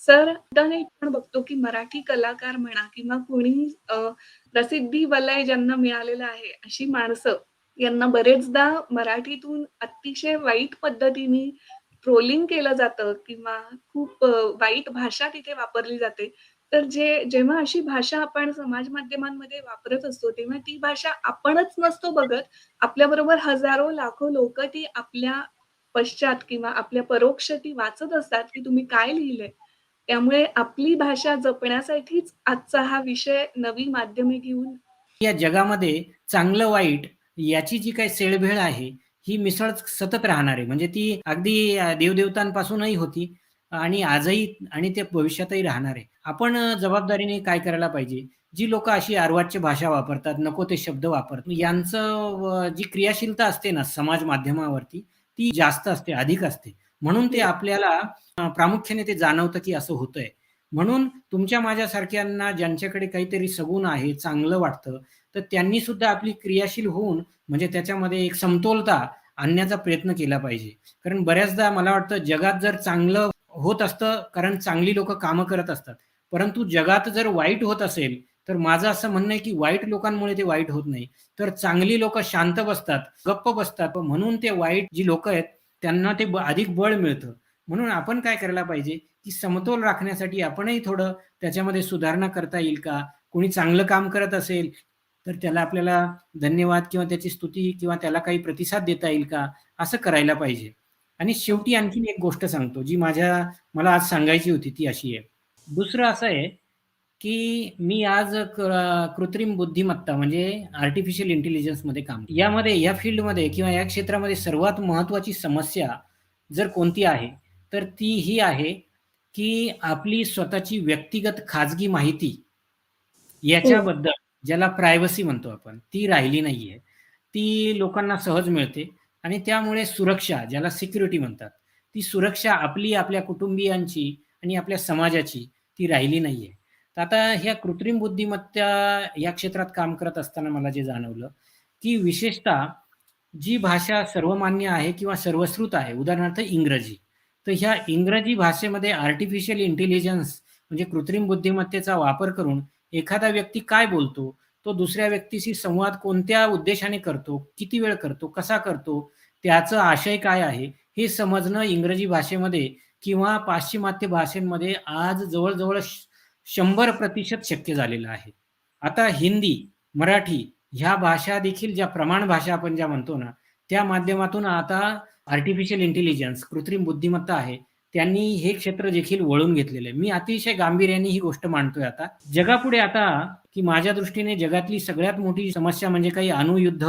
Sir internet आपण बघतो, की मराठी कलाकार म्हणा किंवा कोणी प्रसिद्धी वलय ज्यांना मिळालेलं आहे, अशी माणसं यांना बरेचदा मराठीतून अतिशय वाईट पद्धतीने ट्रोलिंग केलं जातं किंवा खूप वाईट भाषा तिथे वापरली जाते. तर जे जेव्हा अशी भाषा आपण समाज माध्यमांमध्ये वापरत असतो, तेव्हा ती भाषा आपणच नसतो बघत, आपल्याबरोबर हजारो, लाखो लोक ती आपल्या पश्चात किंवा आपल्या परोक्ष ती वाचत असतात, की तुम्ही काय लिहिलंय. त्यामुळे आपली भाषा जपण्यासाठीच आजचा हा विषय नवी माध्यमे घेऊन या जगामध्ये चांगलं वाईट याची जी काही सेळभेळ आहे, ही मिसळ सतत राहणार आहे. म्हणजे ती अगदी देवदेवतांपासूनही होती आणि आजही आणि ते भविष्यातही राहणार आहे. आपण जबाबदारीने काय करायला पाहिजे? जी लोकं अशी अर्वाच्य भाषा वापरतात, नको ते शब्द वापरतात, यांचं जी क्रियाशीलता असते ना समाज माध्यमावरती, ती जास्त असते, अधिक असते. म्हणून ते हो. आपल्याला प्रामुख्याने ते जाणवतं, की असं होतंय. म्हणून तुमच्या माझ्यासारख्यांना ज्यांच्याकडे काहीतरी सगुण आहे, चांगलं वाटतं, तर त्यांनी सुद्धा आपली क्रियाशील होऊन म्हणजे त्याच्यामध्ये एक समतोलता आणण्याचा प्रयत्न केला पाहिजे. कारण बऱ्याचदा मला वाटतं जगात जर चांगलं होत असतं, कारण चांगली लोक कामं करत असतात. परंतु जगात जर वाईट होत असेल, तर माझं असं म्हणणं आहे, की वाईट लोकांमुळे ते वाईट होत नाही. तर चांगली लोक शांत बसतात, गप्प बसतात. म्हणून ते वाईट जी लोक आहेत, त्यांना ते अधिक बळ मिळतं. म्हणून आपण काय करायला पाहिजे, की समतोल राखण्यासाठी आपणही थोडं त्याच्यामध्ये सुधारणा करता येईल का? कोणी चांगलं काम करत असेल, तर त्याला आपल्याला धन्यवाद किंवा त्याची स्तुती किंवा त्याला काही प्रतिसाद देता येईल का? असं करायला पाहिजे. आणि शेवटी आणखीन एक गोष्ट सांगतो, जी माझ्या मला आज सांगायची होती ती अशी आहे. दुसरं असं आहे, की मी आज क कृत्रिम बुद्धिमत्ता म्हणजे आर्टिफिशियल इंटेलिजन्समध्ये काम यामध्ये या फील्डमध्ये किंवा या क्षेत्रामध्ये सर्वात महत्त्वाची समस्या जर कोणती आहे, तर ती ही आहे, की आपली स्वतःची व्यक्तिगत खाजगी माहिती याच्याबद्दल ज्याला प्रायव्हसी म्हणतो आपण, ती राहिली नाहीये. ती लोकांना सहज मिळते आणि त्यामुळे सुरक्षा ज्याला सिक्युरिटी म्हणतात, ती सुरक्षा आपली, आपल्या कुटुंबियांची आणि आपल्या समाजाची ती राहिली नाहीये. तर आता ह्या कृत्रिम बुद्धिमत्ता या क्षेत्रात काम करत असताना मला जे जाणवलं, की विशेषतः जी भाषा सर्वमान्य आहे किंवा सर्वश्रुत आहे, उदाहरणार्थ इंग्रजी. तर ह्या इंग्रजी भाषेमध्ये आर्टिफिशियल इंटेलिजन्स म्हणजे कृत्रिम बुद्धिमत्तेचा वापर करून एखादा व्यक्ती काय बोलतो, तो दुसऱ्या व्यक्तीशी संवाद कोणत्या उद्देशाने करतो, किती वेळ करतो, कसा करतो, त्याचं आशय काय आहे, हे समजणं इंग्रजी भाषेमध्ये किंवा पाश्चिमात्य भाषेमध्ये आज जवळजवळ शंभर श 100% शक्य झालेलं आहे. आता हिंदी, मराठी ह्या भाषा देखील ज्या प्रमाण भाषा आपण ज्या म्हणतो ना, त्या माध्यमातून आता आर्टिफिशियल इंटेलिजन्स कृत्रिम बुद्धिमत्ता आहे, त्यांनी हे क्षेत्र देखील वळून घेतलेलं आहे. मी अतिशय गांभीर्याने ही गोष्ट मांडतोय आता. जगापुढे आता, की माझ्या दृष्टीने जगातली सगळ्यात मोठी समस्या म्हणजे काही अणुयुद्ध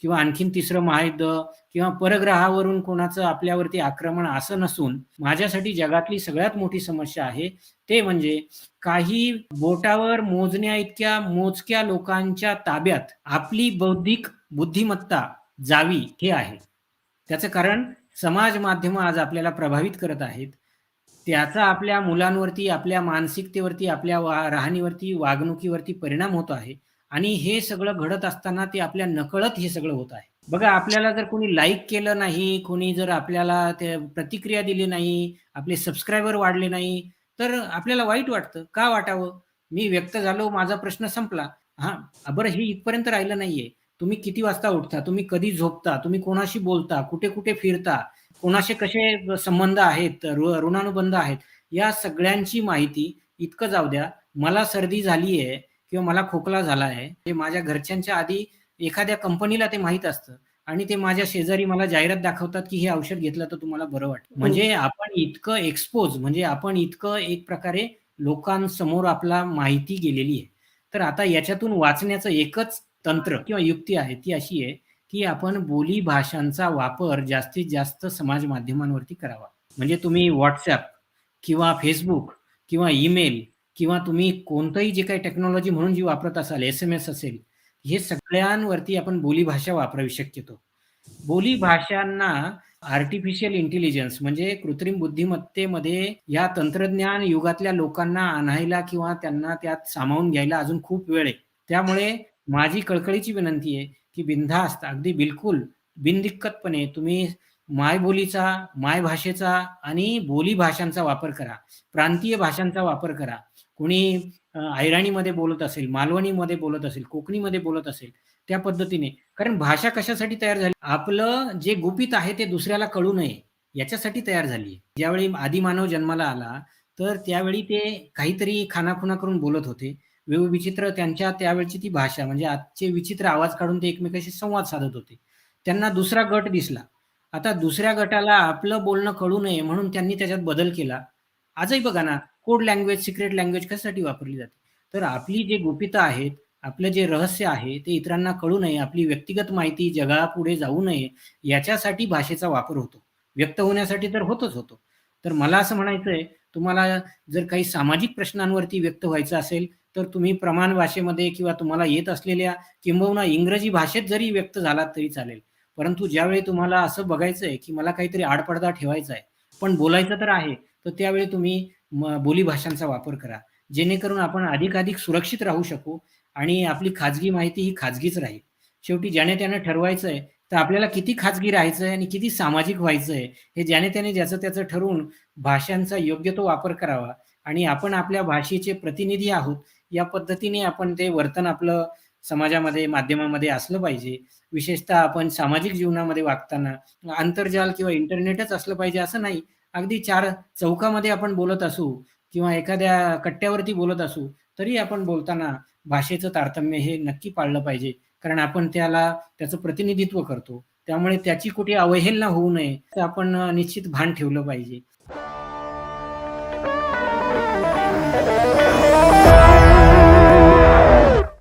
किंवा आणखीन तिसरं महायुद्ध किंवा परग्रहावरून कोणाचं आपल्यावरती आक्रमण असं नसून, माझ्यासाठी जगातली सगळ्यात मोठी समस्या आहे, ते म्हणजे काही बोटावर मोजण्याइतक्या मोजक्या लोकांच्या ताब्यात आपली बौद्धिक बुद्धिमत्ता जावी, हे आहे. त्याचं कारण समाज माध्यमं आज आपल्याला प्रभावित करत आहेत. त्याचा आपल्या मुलांवरती, आपल्या मानसिकतेवरती, आपल्या वा राहणीवरती, वागणुकीवरती परिणाम होतो आहे आणि हे सगळं घडत असताना ते आपल्या नकळत हे सगळं होत आहे. बघा आपल्याला जर कोणी लाईक केलं नाही, कोणी जर आपल्याला ते प्रतिक्रिया दिली नाही, आपले सबस्क्रायबर वाढले नाही, तर आपल्याला वाईट वाटतं. का वाटावं? मी व्यक्त झालो, माझा प्रश्न संपला. हा बरं हे इथपर्यंत राहिलं नाहीये. तुम्ही किती वाजता उठता? तुम्ही कधी झोपता? तुम्ही कोणाशी बोलता? कुठे-कुठे फिरता? कोणाशी कसे संबंध आहेत? ऋणानुबंध आहेत? या सगळ्यांची माहिती इतकं जाऊ द्या, मला सर्दी झाली आहे किंवा मला खोकला झाला आहे, हे माझ्या घरच्यांच्या आधी एखाद्या कंपनीला ते माहीत असतं आणि ते माझ्या शेजारी मला जाहिरात दाखवतात, की हे औषध घेतलं तर तुम्हाला बरं वाटेल. हो. म्हणजे आपण इतकं एक्सपोज म्हणजे आपण इतकं एक प्रकारे लोकांसमोर आपला माहिती गेलेली आहे. तर आता याच्यातून वाचण्याचं एकच तंत्र किंवा युक्ती आहे, ती अशी आहे, की आपण बोली भाषांचा वापर जास्तीत जास्त समाज माध्यमांवरती करावा. म्हणजे तुम्ही व्हॉट्सॲप किंवा फेसबुक किंवा ईमेल किंवा तुम्ही कोणतंही जे काही टेक्नॉलॉजी म्हणून जी वापरत असाल, एस-एम-एस असेल, हे सगळ्यांवरती आपण बोलीभाषा वापरावी शक्यतो. बोलीभाषांना आर्टिफिशियल इंटेलिजन्स म्हणजे कृत्रिम बुद्धिमत्तेमध्ये या तंत्रज्ञान युगातल्या लोकांना आणायला किंवा त्यांना त्यात सामावून घ्यायला अजून खूप वेळ आहे. त्यामुळे माझी कळकळीची विनंती आहे, की बिनधास्त अगदी बिलकुल बिनदिक्कतपणे तुम्ही मायबोलीचा, मायभाषेचा आणि बोली भाषांचा वापर करा. प्रांतीय भाषांचा वापर करा. कोणी ऐराणीमध्ये अहिराणीमध्ये बोलत असेल, मालवणीमध्ये बोलत असेल, कोकणीमध्ये बोलत असेल, त्या पद्धतीने. कारण भाषा कशासाठी तयार झाली? आपलं जे गुपित आहे ते दुसऱ्याला कळू नये, याच्यासाठी तयार झाली ज्यावेळी आदिमानव जन्माला आला, तर त्यावेळी ते काहीतरी खानाखुणा करून बोलत होते. विचित्र त्यांच्या त्यावेळची ती भाषा म्हणजे आजचे विचित्र आवाज काढून ते एकमेकांशी संवाद साधत होते. त्यांना दुसरा गट दिसला. आता दुसऱ्या गटाला आपलं बोलणं कळू नये म्हणून त्यांनी त्याच्यात बदल केला. आजही बघा ना, कोड लँग्वेज, सिक्रेट लँग्वेज कशासाठी वापरली जाते? तर आपली जे गुपितं आहेत, आपलं जे रहस्य आहे, ते इतरांना कळू नये, आपली व्यक्तिगत माहिती जगापुढे जाऊ नये, याच्यासाठी भाषेचा वापर होतो. व्यक्त होण्यासाठी तर होतोच होतो. तर मला असं म्हणायचंय, तुम्हाला जर काही सामाजिक प्रश्नांवरती व्यक्त व्हायचं असेल, तर तुम्ही प्रमाण भाषेमध्ये किंवा तुम्हाला येत असलेल्या किंबहुना इंग्रजी भाषेत जरी व्यक्त झालात तरी चालेल. परंतु ज्यावेळी तुम्हाला असं बघायचं आहे की मला काहीतरी आडपडदा ठेवायचा आहे, पण बोलायचं तर आहे, तर त्यावेळी तुम्ही म बोलीभाषांचा वापर करा. जेणेकरून आपण अधिकाधिक सुरक्षित राहू शकू आणि आपली खाजगी माहिती ही खाजगीच राहील. शेवटी ज्याने-त्याने आहे तर आपल्याला किती खाजगी राहायचं आहे आणि किती सामाजिक व्हायचं आहे हे ज्याने-त्याने ज्याचं-त्याचं ठरवून भाषांचा योग्य तो वापर करावा आणि आपण आपल्या भाषेचे प्रतिनिधी आहोत, या पद्धतीने आपण ते वर्तन आपलं समाजामध्ये, माध्यमामध्ये असलं पाहिजे. विशेषतः आपण सामाजिक जीवनामध्ये वागताना आंतरजाल किंवा इंटरनेटच असलं पाहिजे असं नाही. अगदी चार चौकामध्ये आपण बोलत असू किंवा एखाद्या कट्ट्यावरती बोलत असू, तरी आपण बोलताना भाषेचं तारतम्य हे नक्की पाळलं पाहिजे. कारण आपण त्याला त्याचं प्रतिनिधित्व करतो. त्यामुळे त्याची कुठे अवहेलना होऊ नये, तर आपण निश्चित भान ठेवलं पाहिजे.